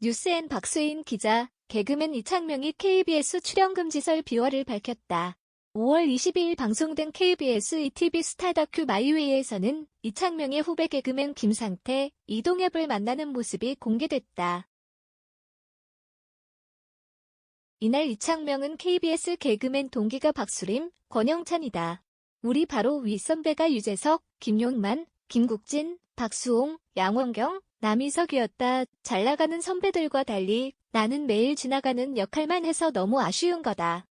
뉴스엔 박수인 기자, 개그맨 이창명이 KBS 출연 금지설 비화를 밝혔다. 5월 22일 방송된 KBS ETV 스타 다큐 마이웨이에서는 이창명의 후배 개그맨 김상태, 이동엽을 만나는 모습이 공개됐다. 이날 이창명은 KBS 개그맨 동기가 박수림, 권영찬이다. 우리 바로 윗선배가 유재석, 김용만, 김국진, 박수홍, 양원경, 남희석이었다. 잘 나가는 선배들과 달리 나는 매일 지나가는 역할만 해서 너무 아쉬운 거다.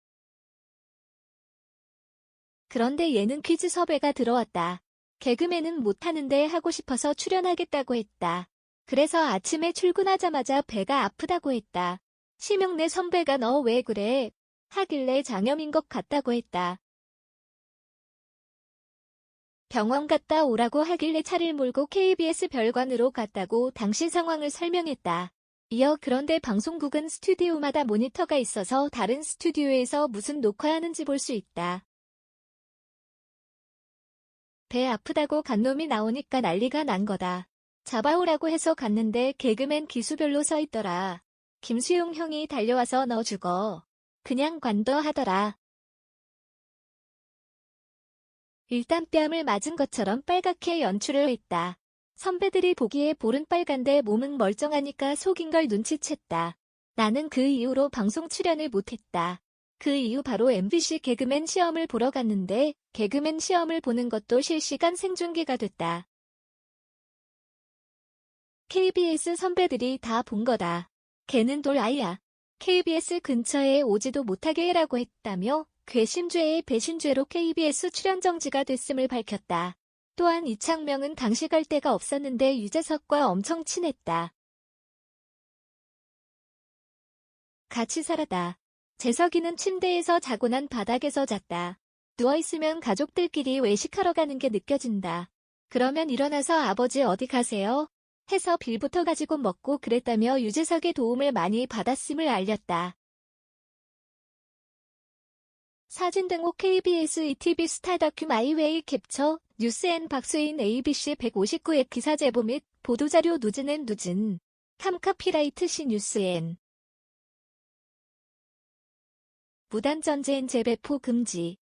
그런데 얘는 퀴즈 섭외가 들어왔다. 개그맨은 못하는데 하고 싶어서 출연하겠다고 했다. 그래서 아침에 출근하자마자 배가 아프다고 했다. 심영래 선배가 너 왜 그래? 하길래 장염인 것 같다고 했다. 병원 갔다 오라고 하길래 차를 몰고 KBS 별관으로 갔다고 당시 상황을 설명했다. 이어 그런데 방송국은 스튜디오마다 모니터가 있어서 다른 스튜디오에서 무슨 녹화하는지 볼 수 있다. 배 아프다고 간 놈이 나오니까 난리가 난 거다. 잡아오라고 해서 갔는데 개그맨 기수별로 서 있더라. 김수용 형이 달려와서 너 죽어. 그냥 관둬 하더라. 일단 뺨을 맞은 것처럼 빨갛게 연출을 했다. 선배들이 보기에 볼은 빨간데 몸은 멀쩡하니까 속인 걸 눈치챘다. 나는 그 이후로 방송 출연을 못했다. 그 이후 바로 MBC 개그맨 시험을 보러 갔는데 개그맨 시험을 보는 것도 실시간 생중계가 됐다. KBS 선배들이 다 본 거다. 걔는 돌 아이야. KBS 근처에 오지도 못하게 해라고 했다며 괘씸죄의 배신죄로 KBS 출연 정지가 됐음을 밝혔다. 또한 이창명은 당시 갈 데가 없었는데 유재석과 엄청 친했다. 같이 살았다. 재석이는 침대에서 자고 난 바닥에서 잤다. 누워있으면 가족들끼리 외식하러 가는 게 느껴진다. 그러면 일어나서 아버지 어디 가세요? 해서 빌부터 가지고 먹고 그랬다며 유재석의 도움을 많이 받았음을 알렸다. 사진 등록 KBS ETV 스타 다큐 마이웨이 캡처 뉴스엔 박수인 ABC 159의 기사 제보 및 보도자료 누진엔 누진 캄카피라이트 시 뉴스엔 무단전재인 재배포 금지